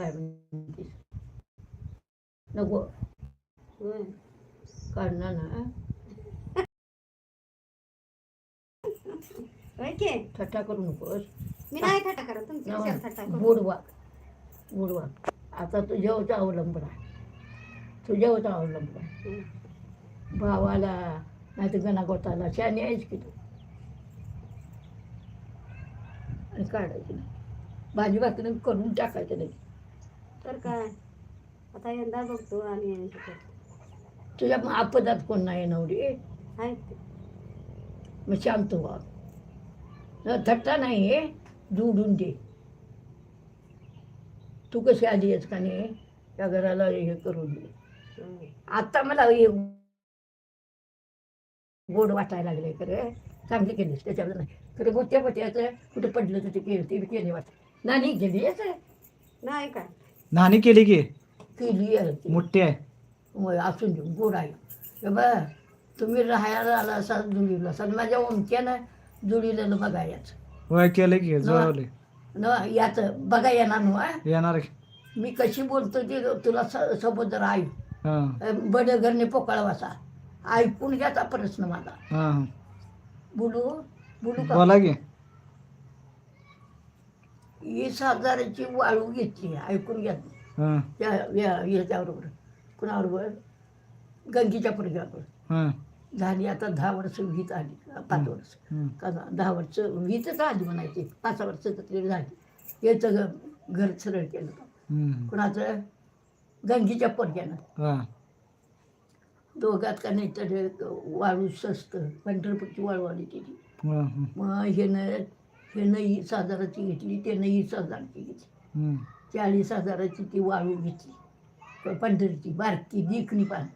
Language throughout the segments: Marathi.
काय म्हणते? नको. काढणार ना. थट्टा करू नकोस मी नाही थट्टा करत? बुडवा. बुडवा. आता तुझ्यावरचा अवलंबून आहे. तुझ्यावरचा अवलंबून आहे. भावाला नाही तर गणागोताला शाने आहेस की तू? आणि काढायची नाही. भाजी भाकरी करून टाकायचं नाही. तर काय? आता यंदा बघतो आणि. तुझ्या मग आपदात कोण नाही नवरी? आहेत. मग शांत व्हा. न थट्टा नाही आहे? जोडून दे. तू कशी आली आहेस का नाही? त्या घराला हे करून दे. आता मला हे गोड वाटायला लागले खरं. चांगली केलीस त्याच्यावर नाही. खरं मोठ्या मोठ्याचं कुठं पडलं तर ते केलं ते केली वाट नानी केली आहे सर नाही काय? नाणी केली की? केली आहे ती. मोठी आहे. असून देऊ गोड आहे. हे बघ तुम्ही राहायला आला असा जुळीला असा माझ्या ओमक्यानं जुळीलेलं बघा याचं. होय केलं की जुळवले न याचं बघा येणार ना. येणार की मी कशी बोलतो ते तुला स- सोबत जरा ऐक हां बड घरने पोकळ वासा ऐकून घ्याचा प्रश्न माझा. हां. बोलू बोलू का? बोला की. वीस हजाराची वाळू घेतली ऐकून घ्या. हां. त्या या- याच्याबरोबर कुणाबरोबर? गंगीच्या पोरग्याबरोबर. हां. झाली आता दहा वर्ष वीत आली पाच वर्ष. हं. का दहा वर्ष वीतच आली म्हणायची पाच वर्ष तरी झाली. याचं घ- घर सरळ केलं. हं. कुणाचं? गंगीच्या पोरग्यानं. हां. दोघात का नाही तर वाळू स्वस्त पंढरपूरची वाळू आली हां, हं. मग हेनं हेनं वीस हजाराची घेतली त्यानं वीस हजाराची घेतली हं. चाळीस हजाराची ती वाळू घेतली पंढरीची बारकी दिखणी पान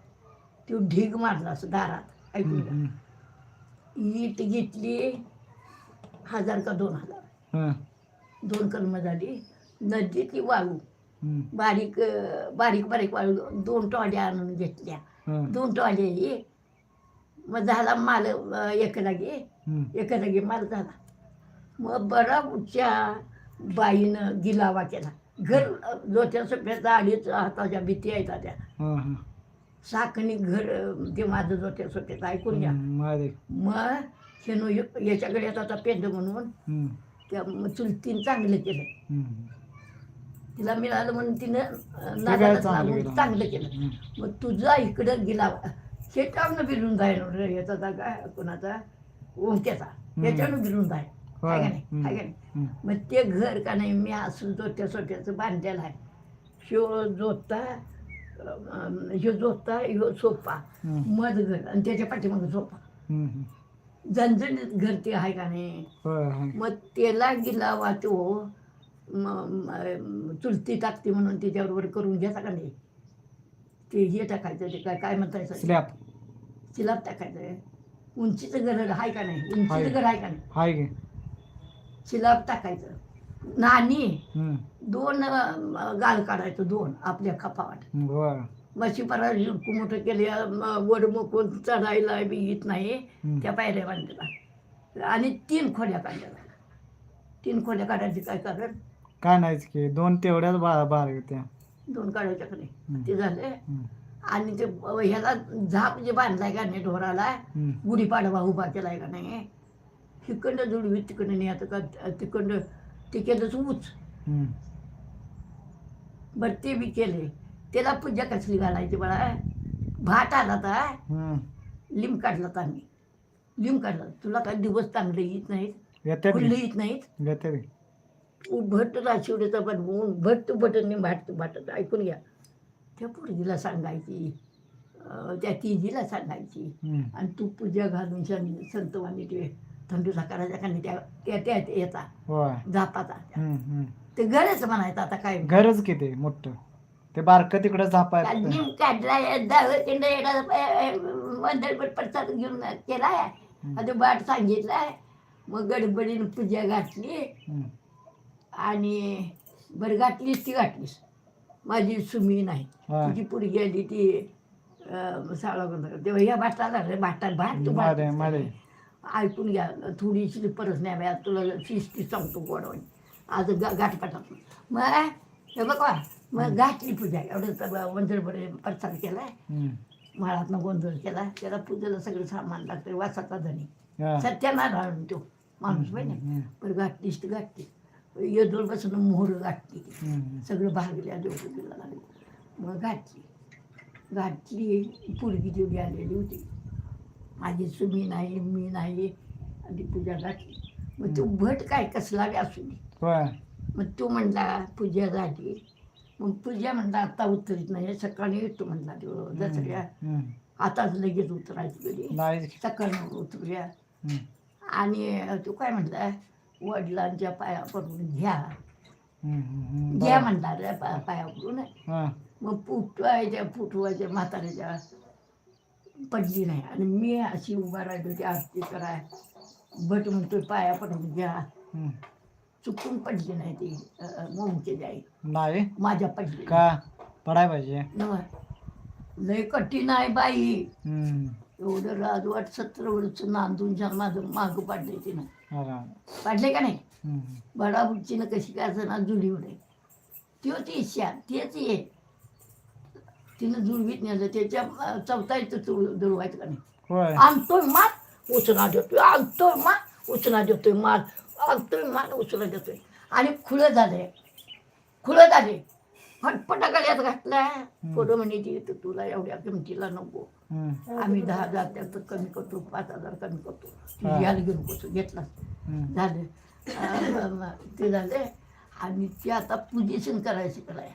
ती ढीग मारला असं दारात ऐकून. हं. ईट घेतली हजार का दोन हजार हां. दोन कलमं झाली नदीतली वाळू हं. बारीक बारीक बारीक वाळू दोन टॉल्या आणून घेतल्या हां. दोन टॉल्या मग झाला माल एक हं. एक लागे माल झाला मग बरा उच्च्या बाईनं गिलावा केला. घर लोट्या सोप्याचा अडीच हाताच्या भीती आहेत त्या. साखणी घर ते माझं जोट्या सोप्याचं ऐकून घ्या. मग शेनो याच्याकडे आता आता पेंड म्हणून. त्या चुलतीन चांगलं केलं. तिला मिळालं म्हणून तिनं नादाला चांगलं केलं? मग तुझा इकडं गेला शेतावनं बिरून जाय याचा जागा कोणाचा? ओंक्याचा याच्यानं बिरून जाय होय. हाय का नाही हं. हाय का नाही हं. मग ते घर का नाही मी असं जोत्या सोट्याचं बांधलेलं आहे ह्यो जोता ह्यो जोता ह्यो सोपा. मध घर आणि त्याच्या पाठीमागं सोपा. झणझणीत घर ते आहे का नाही. मग त्याला गिलावा तो चुलती टाकते म्हणून त्याच्याबरोबर करून घ्यायचा का नाही ते हे टाकायचं ते काय काय म्हणतायचं स्लॅब चिलाप टाकायचं उंचीचं घर आहे का नाही. उंचीचं घर आहे का नाही चिलाप टाकायचं नाणी. दोन गाल काढायचं दोन आपल्या खपावाट. मशी परा मोठं केले वड मोकून चढायला बी येत नाही. त्या पायऱ्या बांधलेला आणि तीन खोड्या काढल्या तीन खोड्या काढायची काय कारण काय नाहीच की दोन तेवढ्याच बा बारीक होत्या दोन काढायच्या का. नाही ते झाले. आणि ते ह्याला झाप जे बांधलाय का नाही ढोराला. गुढीपाडवा उभा केलाय का नाही तिकडं जुडवी तिकडं नाही. आता का तिकडं ते केलंच ऊच. बरं ते बी केले. त्याला पूजा कसली घालायची बाळा. भात आला तर हं. लिंब काढला तर आम्ही. लिंब काढला. तुला काय दिवस चांगले येत नाहीत? की येत नाहीत? भट राशिवडीचा बनवून भट बटन भाट तू भाटत. ऐकून घ्या. त्या पोरगीला सांगायची. त्या तिजीला सांगायची. आणि तू पूजा घालून शनी संतवानी करायचा का नाही त्या त्या त्या त्या याचा होय. झापाचा. ते गरज म्हणायचं आता काय. घरच किती? मोठं. ते बारकं तिकडं झापाय निम दहावींड मंडळपट प्रसाद घेऊन केलाय. आणि बाट सांगितलाय. मग गडबडीनं पूजा घातली. आणि बरं घातलीस ती घातलीस? माझी सुमी नाही. तुझी पुढे आली ती अं, साळा गोंधळ तेव्हा ह्या भाटाला भाटात भाट तू भाट ऐकून घ्या. थोडीशी परत नाही बाया तुला शिस्ती सांगतो गोडवानी आज गा गाठपाठात मग हे बघा मग घातली पूजा. एवढं वंजरभर प्रसाद केलाय. हम्म. माळातनं गोंधळ केला. त्याला पूजेला सगळं सामान लागतं. वासाचा धनी हा. सत्यानारायण तो माणूस पाहिजे. पण गाठलीस तर गाठली येदोल बसून मोहर गाठली. सगळं भागल्या देवपूजेला लागलं. मग गाठली. गाठली. पोरगी जेवढी आलेली होती. माझी सुमी नाही मी नाही. आणि पूजा गाठली मग तो भट काय कसला बी असू दे होय. मग तो म्हणला पूजा झाली. मग पूजा म्हणला आता उतरत नाही. सकाळी येतो म्हणला तो दसऱ्या हम्म. आताच लगेच उतरायची नाही. सकाळी उतरूया. हम्म. आणि तो काय म्हणला वडिलांच्या पाया पडून घ्या. हम्म. हम्म. घ्या म्हणला रे पा पाया पडून. हा. मग फुटवायच्या फुटवायच्या म्हाताऱ्याच्या पडली नाही. आणि मी अशी उभा राहिलो होती आरती कराय भट म्हणतोय पाया पडून घ्या. चुकून पडली नाही ती मोमचे जाई. नाही? माझ्या पडली का? पडाय पाहिजे. नव्ह. लय कठीण आहे बाई. एवढं राजवाट सतरा वर्ष नांदून छान माझं मागं पाडले तिनं. पाडले का नाही? हम्म. बडाबुडचीनं कशी काय असं जुळी उडे ती होती इच्छा तेच ये तिनं जुळवीत नेलं त्याच्या चौथा येतं जुळवायचं का नाही? आणतोय माल उचना देतोय. आणतोय माल उचना देतोय माल आणतोय माल उचना देतोय. आणि खुलं झाले खुलं झाले फटफटा गळ्यात घातलाय पुढं म्हणे ती तुला एवढ्या किमतीला नको. आम्ही दहा हजार त्याचं कमी करतो पाच हजार कमी करतो. घ्यायला घेऊन कसं घेतला. झालं. ते झाले. आणि ते आता पूजेशन करायचं कराय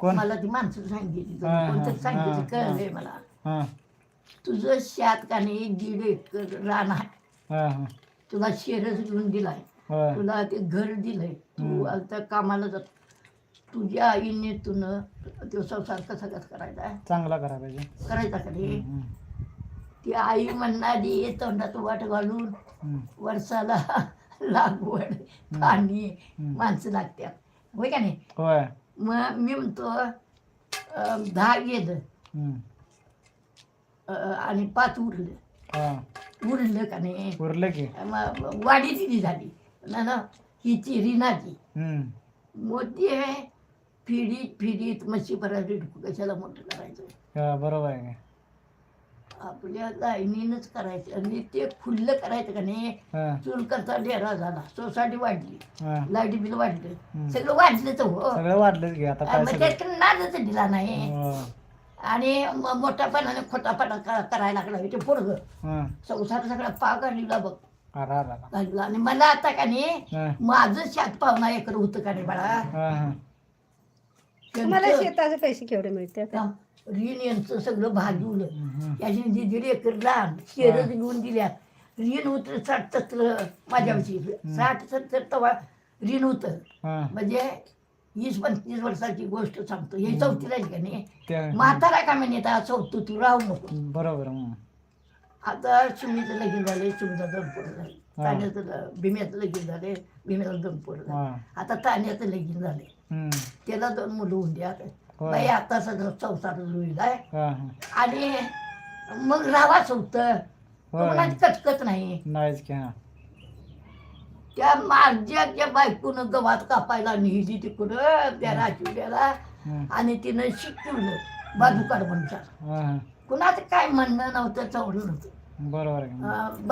कोण? मला ती माणसं सांगितली हा, हा, कोणतरी सांगितलं हा, कळलंय मला. हा. तुझं शात का नाही दीड एकर रान आहे. हा, हा. तुला शेरच घेऊन दिलाय. होय तुला ते घर दिलंय. तू हम्म. आता कामाला जात. तुझ्या आईने तुन तो संसार कसा कसा करायचा? चांगला करा पाहिजे. करायचा का रे हम्म. ती आई म्हणणारी तोंडात वाट घालून हम्म. वर्षाला लागवड पाणी हम्म. माणसं लागतात. होय का नाही? होय. मग मी म्हणतो अं, दहा गेलं. हम्म. अं, आणि पाच उरलं. हा. उरलं का नाही? उरलं की. मग वाडी दिली झाली. ना ना हिची रिनाची हम्म. मोठी आहे. फिरीत फिरीत म्हशी भरायची कशाला मोठं करायचं? हा, बरोबर आहे. आपल्या लाईनीनच करायचं आणि ते खुल्लं करायचं का नाही हा. चूल करता डेरा झाला सोसायटी वाढली हा. लाइट बिल वाढलं. सगळं वाढलं तर हो सगळं वाढलंच आता काय सगळं नादच दिला नाही हो. आणि म- मोठ्यापणाने खोटापणा क- करायला लागला ते पोरग हा. संसार सगळा पा काढला बघ अरा, अरा, अरा. काढला आणि मला आता का नाही हा. माझं शात पावना एकर होतं का नाही बाळा हा, हा. तुम्हाला शेताचे पैसे केवढे मिळतात काम, ऋण यांचं सगळं. त्याची जी दीड एकर लहान शेरच घेऊन दिल्यात ऋण होतं साठ सत्तर माझ्याविषयी साठ सत्तर तवा होतं. हा. म्हणजे वीस पंचवीस वर्षाची गोष्ट सांगतो. हे चौथीला आहे का नाही? म्हातारा का म्हणे आता चौथू तू राहू नको. बरोबर. आता सुमीचं लगीन झाले सुमीचा दोन झाले तान्याचं ल- भीम्याचं लगीन झाले भीम्याला दोन पोरं. आता तान्याचं लगीन झाले. त्याला दोन मुलं होऊन द्या. बाई आता सगळं संसार हा. आणि मग राहावाच होतं. कोणाची कचकच नाही त्या माझ्या बायकोनं गवात कापायला नेली तिकडं त्या राजविड्याला हम्म. आणि तिनं शिकवलं बाजू काढ म्हणतात. कुणाचं काय म्हणणं नव्हतं चवलं नव्हतं बरोबर आहे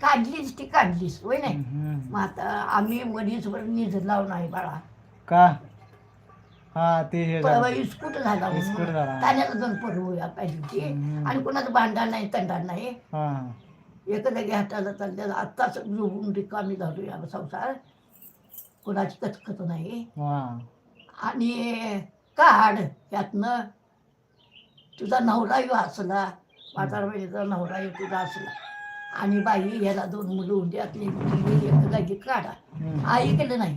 काढलीस ती काढलीस होय नाही हम्म. मग आता आम्ही वडीसवर निध लावून आहे बाळा का हा ते हे झालं. इस्कूट झाला इस्कूट झाला. ताण्याला दोन पोरं होया पाहिजे होती हम्म. आणि कुणाचं भांडण नाही तंडाण नाही हा, हा. एखाद्या हाताला चालल्या आत्ताच झोपून रिकामी झालो या संसार कोणाची कचकच नाही हा. आणि काढ यातनं तुझा नवरा येऊ असला म्हातारा बहिणीचा नवरा येऊ तुझा असला आणि बाई याला दोन मुलं होऊन द्यातली एक जागी काढा. ऐकलं नाही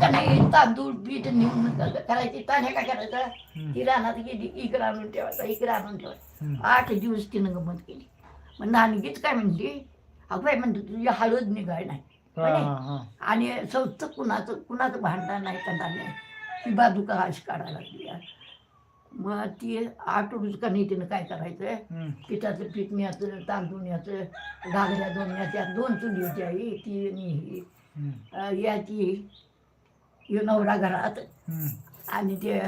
का नाही तांदूळ पीठ नेऊन करायची ताने काय करायचं. ती रानात गेली इकडं आणून ठेवायचा इकडं आणून ठेवायचा. आठ दिवस तिनं गमत केली मग नानगीच काय म्हणली अगं बाई म्हणते तुझी हळद निघाय नाही हा. हा, हा. आणि सौचं कुणाचं कुणाचं भांडण नाही कंडा नाही ती बाजू का हाश काढायला लागली. मग ती आठ रोज का नाही तिनं काय करायचं? हम्म. पिठाचं पीठ न्यायचं तांदूळ न्यायचं घागऱ्या दोन न्यायच्या दोन चुली होत्या ही ती आणि याची ह्यो नवरा घरात. आणि ते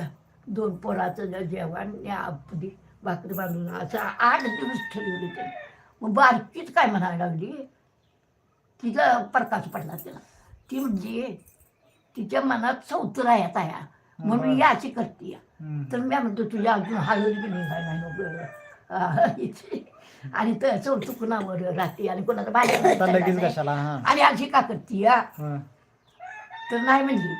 दोन पोराचं जेवण आपली भाकरी बांधून असं आठ दिवस ठरवले ते. मग बारकीच काय म्हणायला लागली? तिचा प्रकाश पडला तिला. ती म्हणली तिच्या मनात चौथरा येत आहे. म्हणून या अशी करते हम्म. तर मी म्हणतो तुझ्या अजून हळद बी निघाय नाही. आणि तर चौथं कुणावर राहते आणि कशाला हा. आणि अशी का करते या. तर नाही म्हणली.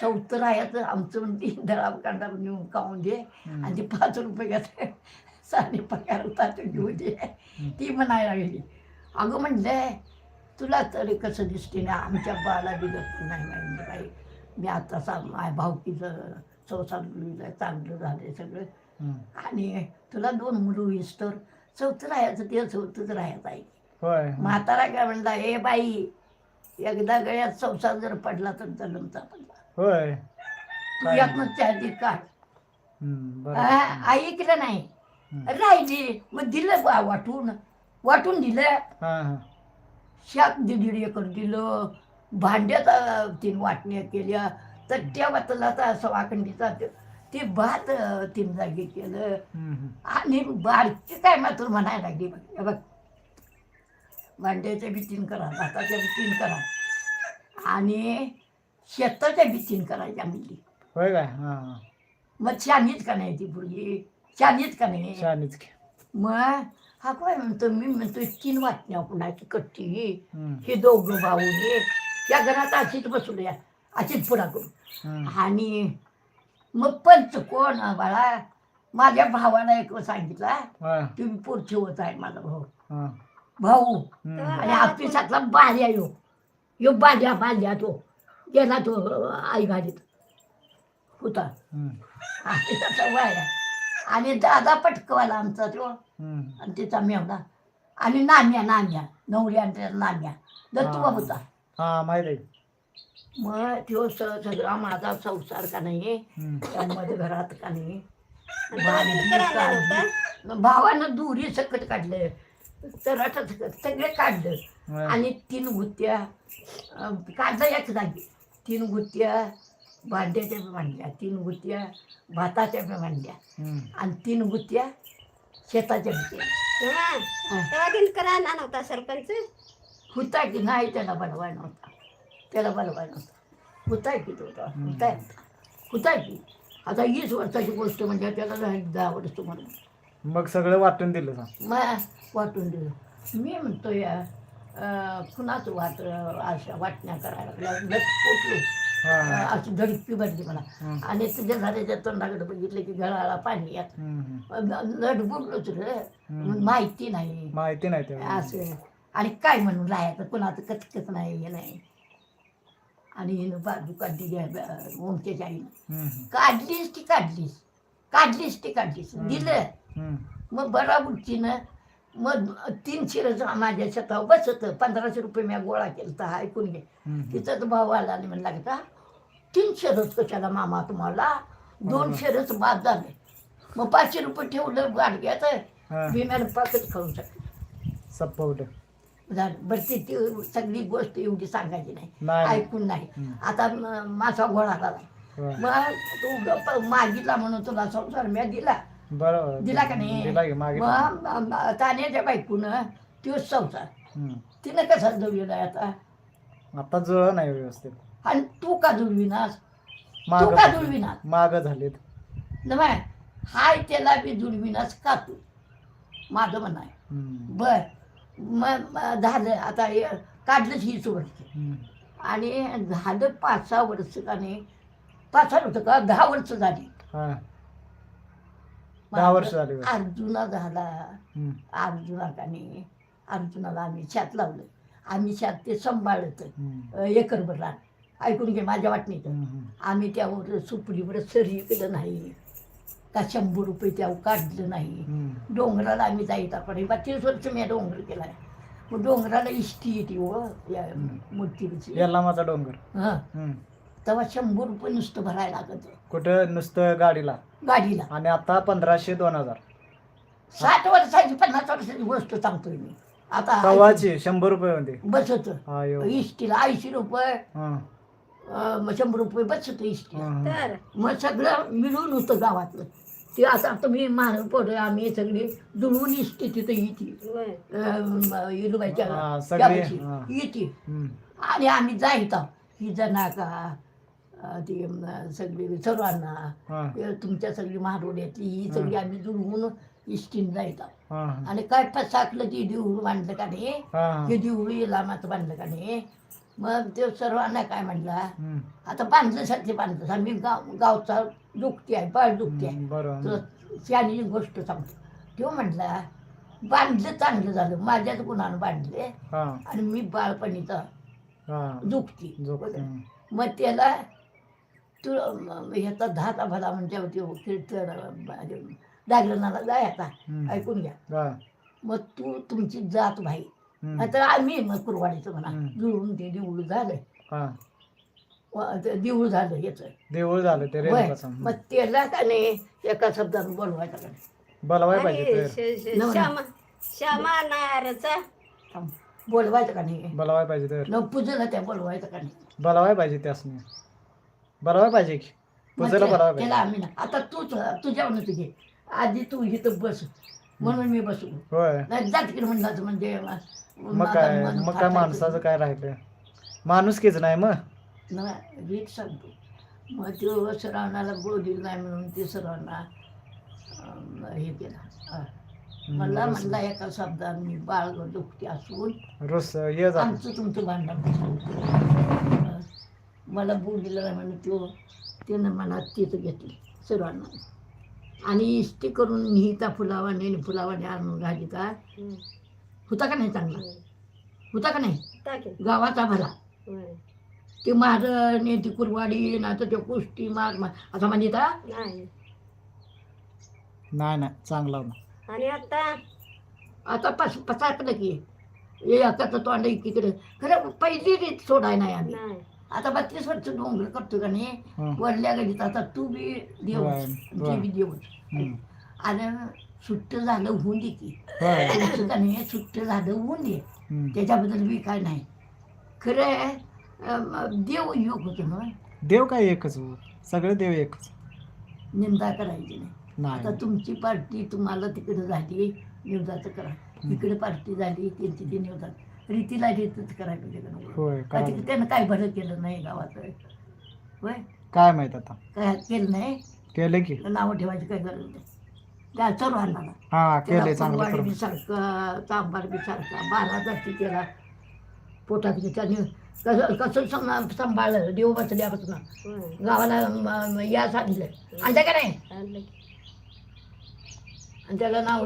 चौथं राहायचं आमचं म्हणते दळाव कांदा नेऊन खाऊन दे. आणि ते पाच रुपये साडे पगार होता तो घेऊ दे. ती म्हणायला लागली अगं म्हणलं तुला तरी कसं दिसते ना आमच्या बाळाला बिघत नाही म्हणजे काही मी आता सा माय भावकीचं संसार चांगलं झालं सगळं. आणि तुला दोन मुलं होईस तर चौथं राहायचं ते चौथंच राहायचं आहे. म्हातारा काय म्हणला ए बाई एकदा गळ्यात संसार जर पडला तर जन्मचा पडला. होय. तू? यातनं काढ. ऐकलं नाही. राहिली मग दिलं वाटून. वाटून दिलं. हा हा. शाक दीड एकर दिलं. भांड्यात तीन वाटण्या केल्या तर त्या वातलाचा सवाखंडीचा ते- ते भात तीन जागी केलं. आणि बारकी काय मात्र म्हणायला लागली बघ बघ. भांड्याच्या बी तीन करा भाताच्या बी तीन करा. आणि शेताच्या बी तीन करायच्या म्हणली. होय काय? हा मग शानीच का नाही ती पूर्वी शानीच का नाही? छानच की. मग हा काय म्हणतो मी म्हणतो तीन वाटण्या कुणाची कट्टी? हे दोघं भाऊ हे त्या घरात अशीच बसवल्या अशीच पुढा करून हम्म. आणि मग पंच कोण बाळा? माझ्या भावाला एक सांगितला तुम्ही पुढचे होत आहे माझा भाऊ. भाऊ. आणि ऑफिसातला बाल्या यो. यो बाल्या बाल्या तो. गेला तो आई घालीत होता. आणि त्याचा वाया. आणि दादा पटकवाला आमचा तो. आणि तिचा मेवणा. आणि नाम्या नाम्या. नवरी आणि त्याचा नाम्या. दत्तुबा. होता. हा माहीत आहे मग तो स सगळा माझा संसार का नाही. त्यामध्ये घरात का नाही? भावानं दुरी सकट काढलं तर आता सगळे काढलं होय. आणि तीन गुत्त्या अं, काढलं एक जागी तीन गुत्त्या भांड्याच्या बी मांडल्या तीन गुत्त्या भाताच्या बी मांडल्या हम्म. आणि तीन गुत्त्या शेताच्या बी केल्या. तेव्हा तेव्हा दिनकर आणला नव्हता सरपंच होता की नाही त्याला बनवाय नव्हता त्याला बनवाय नव्हता होताय की तो होता. होताय होताय की? आता वीस वर्षाची गोष्ट म्हणजे त्याला दहा वर्ष म्हणून. मग सगळं वाटून दिलं मग वाटून दिलं. मी म्हणतो या कुणाचं वाट अशा वाटण्या करायला लागल्या. अशी धडकी भरली मला. आणि तुझ्या झाल्याच्या तोंडाकडे बघितलं की गळाला पाणी येत. नट बुडलोच रे. माहिती नाही. माहिती नाही असं. आणि काय म्हणून राहायचं? कोणाचं कचकच नाही हे नाही. आणि हिनं बाजू काढली घ्या ओमच्याच्या आईनं. काढलीस ती काढलीस? काढलीस ती काढलीस? दिलं. मग बराबरचीनं मग तीन शिरच माझ्या शेतावर बसत. पंधराशे रुपये मी गोळा केला तर ऐकून घे. हम्म. तिथं तर भाऊ आला आणि म्हणला का तीन शरच कशाला मामा तुम्हाला? दोन शरच बाद झाले. मग पाचशे रुपये ठेवलं गाडग्यात हा. विम्यानं पाकच खाऊन शकतो सप्पवट झालं. बरं ती ती सगळी गोष्ट एवढी सांगायची नाही. नाही. ऐकून नाही. हम्म. आता म- माझा घोडा झाला. होय. मग तू गप्प मागितला म्हणून तुला संसार मी दिला. बरोबर. दिला का नाही? दिला की मागे मग म- म- तान्याच्या बायकून तोच संसार. हम्म. तिनं कसा जुळविला आता? आता जुळ नाही व्यवस्थित. आणि तू का जुळविनास? तू माग का जुळविनास? माग झालेत. नव्हे हाय त्याला बी जुळविनास का तू? माझं म्हण आहे. हम्म. बर. मग झालं आता हे काढलंच हीच वर्ष. आणि झालं पाच सहा वर्ष का नाही पाच सहा वर्ष का दहा वर्ष झाली हा दहा वर्ष झाली. अर्जुना झाला. अर्जुना का नाही अर्जुनाला आम्ही शात लावलं आम्ही शात ते हम्म. एकरभर रान ऐकून घे माझ्या वाटणीत. आम्ही त्यावर सुपडीवर सरी केलं नाही का शंभर रुपये त्यावर काढलं नाही. डोंगराला आम्ही जायचा पण तीस वर्ष मी डोंगर केलाय. मग डोंगराला इष्टी येते व या मूर्तीची. याला माझा डोंगर. हां. तेव्हा शंभर रुपये नुसतं भरायला लागत. कुठं? नुसतं गाडीला. गाडीला. आणि आता पंधराशे दोन हजार. साठ वर्षाची पन्नास वर्षाची गोष्ट सांगतोय मी. आता शंभर रुपये होते बसत. हा इष्टीला ऐंशी रुपये. हा. अं, मग शंभर रुपये बसत इष्टी. तर? मग सगळं मिळून होतं गावातलं. ते आता तुम्ही महाराज पोरं आम्ही सगळी जुळवून इष्टी तिथं येते हा, सगळे, हा. येते हम्म. आणि आम्ही जायत ही जनाका ती अं, सगळी सर्वांना. हा, ते तुमच्या सगळी महारोड्यातली ही सगळी आम्ही जुळवून इष्टीन जायत हा, हा. आणि काय फसाकलं ती देऊळ बांधलं का नाही? हा, हा. ते देऊळ लामाचं बांधलं का नाही? मग ते सर्वांना काय हम्म. आता बांधलं साठी बांधलं आम्ही गाव गावचा दुखती आहे बाळ दुखती आहे. हम्म, बरं. तर त्याने गोष्ट सांगतो. तो म्हटला बांधलं चांगलं झालं. माझ्याच गुणानं बांधले? हा. आणि मी बाळपणीचा हा. दुखती. मग त्याला तू म- ह्याचा दहाचा भला म्हणजे तो कीर्तन जागरणाला जायचा हम्म. ऐकून घ्या. हा. मग तू तुमची जात भाई नाहीतर आम्ही मग कुरवाडीचं म्हणा. जुळून ते देऊळ झालं. हा. देऊळ झालं याचं. देऊळ झालं ते मग त्याला का नाही एका शब्दानं बोलवायचं का नाही? बोलवाय पाहिजे. श्यामा श्यामा नारचा. थांब. बोलवायचं का नाही? बोलवाय पाहिजे तर न पूजेला त्या बोलवायचं का नाही? बोलवाय पाहिजे त्यासनी बोलवाय पाहिजे की. पूजेला ते- बोलवाय त्याला पाहिजे आम्ही ना आता तूच तुझ्यावर तुझे आधी तू इथं बस. म्हणून मी बसू होय. नाही जात की म्हणलं म्हणजे मग काय मग काय. माणसाचं काय राहिलं माणूसकीच नाही मग. नाही, सांगतो. मग तो सरावणाला बोलील नाही म्हणून ते सरावना हे केलं. अं, मला म्हणला एका शब्दात मी बाळ दुखते असून ये जा. आमचं तुमचं भांडण अं, मला बोललेलं नाही म्हणून तो त्यानं मनात तिथं घेतली सर्वांना आणि इष्टी करून निहिता फुलावाने आणि फुलावाने आणून घाली का हम्म. होता का नाही चांगला? होता का नाही? गावाचा भला. ते महाराणी ती कुरवाडी ना तर ते कुस्ती मार असं म्हणजे का नाही. नाही चांगला. आणि आता? आता पस पसाकलं की. हे एकाचं तोंड एकीकडे. खरं पहिली रीत सोडाय नाही आम्ही. आता बत्तीस वर्ष डोंगर करतो का नाही. वरल्या गडीत आता तू बी देव. बी देव. हं. आणि सुट्ट झालं होऊन दे की. होय. तुमचं का नाही सुट्ट झालं होऊन दे. त्याच्याबद्दल बी काय नाही. खरं आहे, अं, देव योग होतो ना. देव काय एकच हो. सगळे देव एकच. निंदा करायची नाही. आता नाही तुमची पार्टी तुम्हाला तिकडे झाली निवदाचं करा. इकडे पार्टी झाली त्यांची ती निवदात रीतीला रीतच करायला पाहिजे का नको? होय का काय तिकडे त्यानं काय बरं केलं नाही गावात? होय? काय माहीत आता? काय केलं नाही? केले की. नावं ठेवायची काय गरज नाही. हा केले चांगलं करून सारखं तांबार बी सारखा बारा जाती त्याला पोटात त्याने कसं कसं सांभाळलं देव बसल्यापासून गावाला म- म- या सांगितलं. आणि त्या का नाही? आणलं. आणि त्याला नाव